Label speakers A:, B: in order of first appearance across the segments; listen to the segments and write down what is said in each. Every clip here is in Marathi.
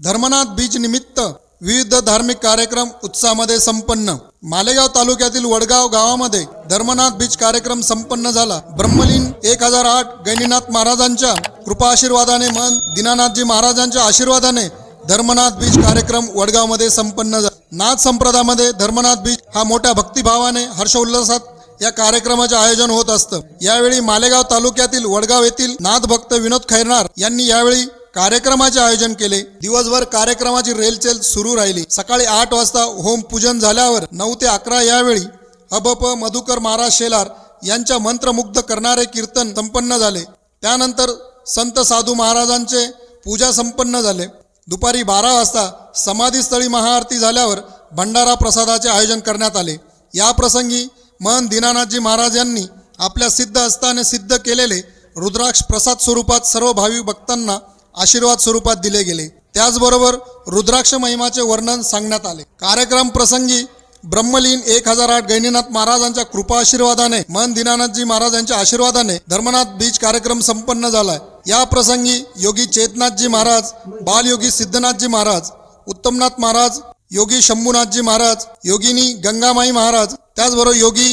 A: धर्मनाथ बीच निमित्त विविध धार्मिक कार्यक्रम उत्साहामध्ये संपन्न. मालेगाव तालुक्यातील वडगाव गावामध्ये धर्मनाथ बीच कार्यक्रम संपन्न झाला. ब्रह्मलीन एक हजार आठ गैनीनाथ महाराजांच्या कृपा आशीर्वादाने मन दीनानाथजी महाराजांच्या आशीर्वादाने धर्मनाथ बीच कार्यक्रम वडगावमध्ये संपन्न झाला. नाथ संप्रदायामध्ये धर्मनाथ बीच हा मोठ्या भक्तिभावाने हर्षोल्लासात या कार्यक्रमाचे आयोजन होत असतं. यावेळी मालेगाव तालुक्यातील वडगाव येथील नाथ भक्त विनोद खैरनार यांनी यावेळी कार्यक्रमाचे आयोजन केले. दिवसभर कार्यक्रमाची रेलचेल सुरू राहिली. सकाळी आठ वाजता होम पूजन झाल्यावर नऊ ते अकरा यावेळी अबप मधुकर महाराज शेलार यांच्या मंत्रमुग्ध करणारे कीर्तन संपन्न झाले. त्यानंतर संत साधू महाराजांचे पूजा संपन्न झाले. दुपारी बारा वाजता समाधीस्थळी महाआरती झाल्यावर भंडारा प्रसादाचे आयोजन करण्यात आले. या प्रसंगी मन दीनानाथजी महाराज यांनी आपल्या सिद्ध असताने सिद्ध केलेले रुद्राक्ष प्रसाद स्वरूपात सर्व भाविक भक्तांना आशीर्वाद स्वरूपात दिले गेले. त्याचबरोबर रुद्राक्ष महिमाचे वर्णन सांगण्यात आले. कार्यक्रम प्रसंगी ब्रह्मलीन एक हजार आठ गैनीनाथ महाराजांच्या कृपा आशीर्वादाने मन दीनानाथजी महाराजांच्या आशीर्वादाने धर्मनाथ बीच कार्यक्रम संपन्न झालाय. या प्रसंगी योगी चेतनाथजी महाराज बालयोगी सिद्धनाथजी महाराज उत्तमनाथ महाराज योगी शंभूनाथजी महाराज योगिनी गंगामाई महाराज त्याचबरोबर योगी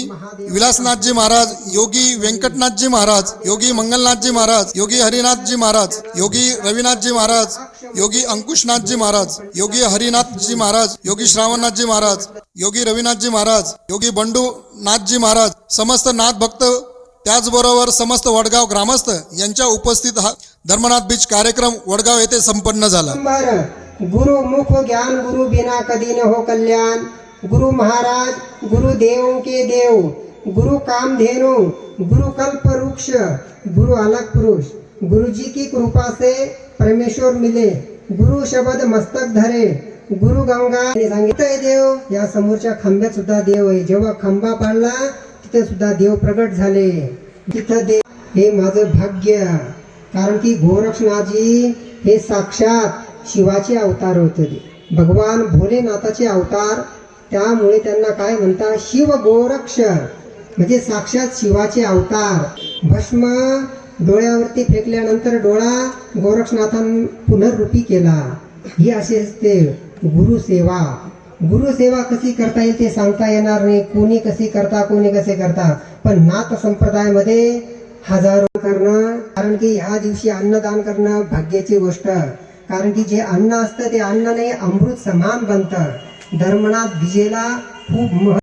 A: विलासनाथजी महाराज योगी व्यंकटनाथजी महाराज योगी मंगलनाथजी महाराज योगी हरिनाथजी महाराज योगी रविनाथजी महाराज योगी अंकुशनाथजी महाराज योगी हरिनाथजी महाराज योगी श्रावणनाथजी महाराज योगी रविनाथजी महाराज योगी बंडू नाथजी महाराज समस्त नाथ भक्त त्याचबरोबर समस्त वडगाव ग्रामस्थ यांच्या उपस्थित हा धर्मनाथ बीच कार्यक्रम वडगाव येथे संपन्न झाला.
B: गुरु मुख ज्ञान गुरु बिना कदी न हो कल्याण। गुरु महाराज गुरु देवों के देव। गुरु कामधेनु गुरु कल्प वृक्ष गुरु अलग पुरुष। गुरु जी की कृपा से परमेश्वर मिले। गुरु शब्द मस्तक धरे। गुरु गंगा सांगितलंय देव या समोरच्या खांब्यात सुद्धा देव आहे. जेव्हा खांबा पाडला तिथे सुद्धा देव प्रगट झाले. तिथं देव हे माझं भाग्य. कारण की गोरक्षनाथजी हे साक्षात शिवाचे अवतार होते. ते भगवान भोलेनाथाचे अवतार त्यामुळे त्यांना काय म्हणतात? शिव गोरक्ष म्हणजे साक्षात शिवाचे अवतार. भस्म डोळ्यावरती फेकल्यानंतर डोळा गोरक्षनाथान पुनर्रूपी केला. ही अशी असते गुरुसेवा. गुरुसेवा कशी करता येईल ते सांगता येणार नाही. कोणी कशी करता कोणी कसे करता. पण नाथ संप्रदायामध्ये हजारो करणं कारण की ह्या दिवशी अन्नदान करणं भाग्याची गोष्ट. कारण की जे अन्न असतं ते अन्न नाही अमृत समान बनतं. धर्मनाथ विजेला खूप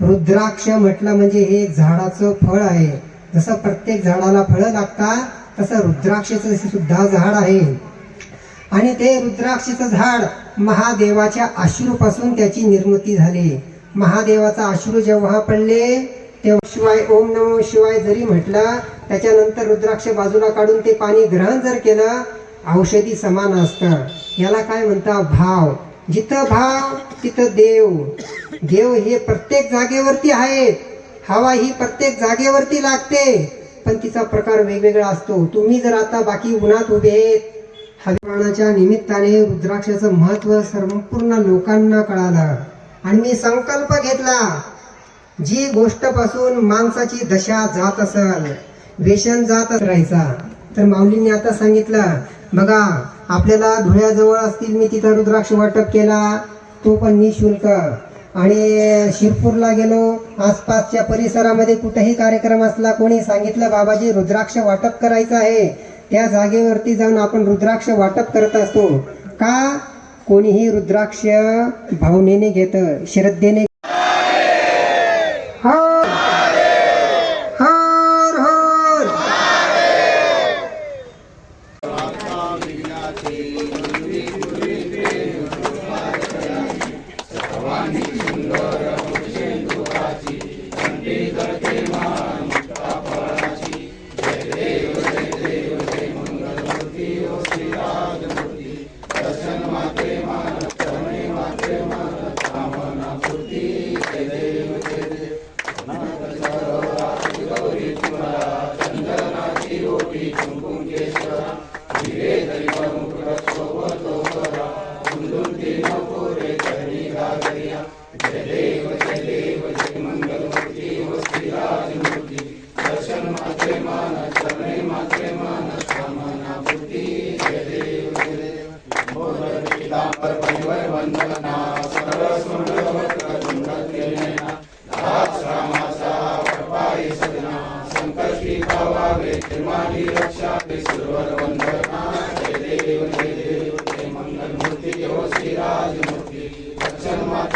B: रुद्राक्ष म्हटलं म्हणजे हे एक झाडाचं फळ आहे. जसं प्रत्येक झाडाला फळं लागतात तसं रुद्राक्षचं सुद्धा झाड आहे. आणि ते रुद्राक्षचं झाड महादेवाच्या अश्रूपासून त्याची निर्मिती झाली. महादेवाचा अश्रू जेव्हा पडले तेव्हा शिवाय ओम नमो शिवाय जरी म्हटलं त्याच्यानंतर रुद्राक्ष बाजूला काढून ते पाणी ग्रहण जर केलं औषधी समान असतं. याला काय म्हणतात? भाव. जिथं भाव तिथं देव. देव हे प्रत्येक जागेवरती आहेत. हवा ही प्रत्येक जागेवरती लागते. पण तिचा प्रकार वेगवेगळा असतो. तुम्ही जर आता बाकी उन्हात उभे आहेत हवामानाच्या निमित्ताने रुद्राक्षाचं महत्त्व संपूर्ण लोकांना कळालं. आणि मी संकल्प घेतला. जी गोष्टपासून माणसाची दशा जात असल व्यसन जात राहायचा. तर माऊलींनी आता सांगितलं बघा आपल्याला धुळ्याजवळ असतील मी तिथं रुद्राक्ष वाटप केला तो पण निशुल्क आणि शिरपूरला गेलो आसपासच्या परिसरामध्ये कुठेही कार्यक्रम असला कोणी सांगितलं बाबाजी रुद्राक्ष वाटप करायचं आहे. त्या जागेवरती जाऊन आपण रुद्राक्ष वाटप करत असतो. का? कोणीही रुद्राक्ष भावनेने घेतं श्रद्धेने ti, जय देव
C: जय देव जय मंगलमूर्ती दर्शन मात्रे मान चरणे मात्रे मान सामना मूर्ती जय देव जय देव पितांबर परिवर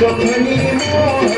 C: कफनी मोह